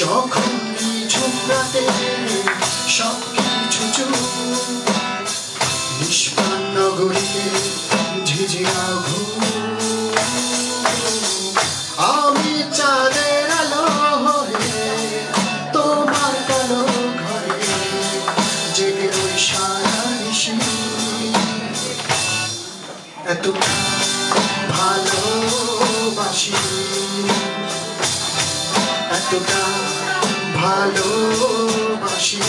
যখন নিঝুম রাতে সব কিছু চুপ নিষ্পান নগরীতে এত ভালোবাসি। এতটা ভালোবাসি।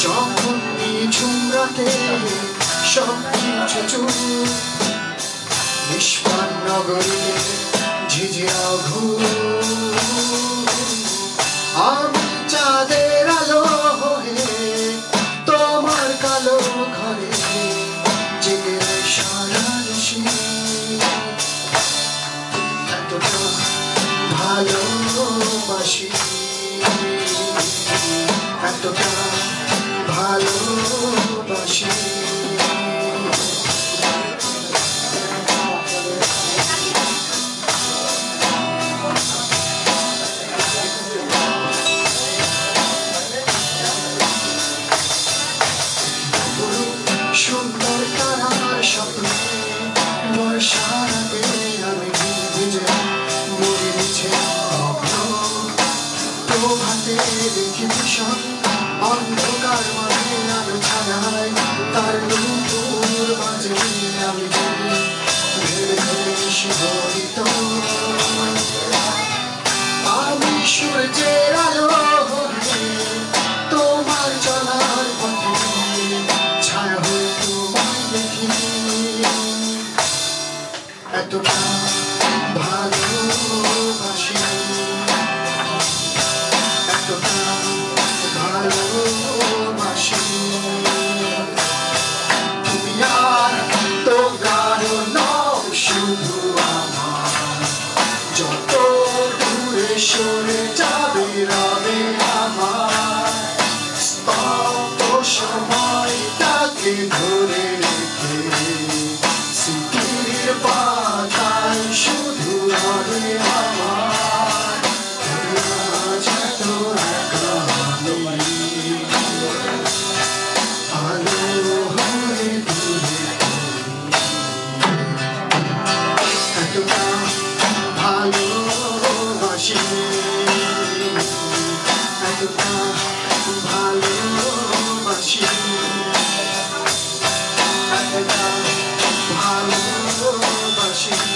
যখন নিঝুম সব কিছু চুপ নিষ্পান নগরীতে ঝিঝিয়া ঘুম ভালোবাসি। এতটা ভালোবাসি। সুন্দর তারার স্বপ্নে বর্ষারাতে ভীষণ অন্ধকার মাঝে আলো ছায়ায় তার নূপুর মাঝে আমি শিহরিত আমি সূর্যের আলো তোমার চলার পথে ছায়া হয়ে তোমায় দেখি এতটা shoulder. ভালো বাসি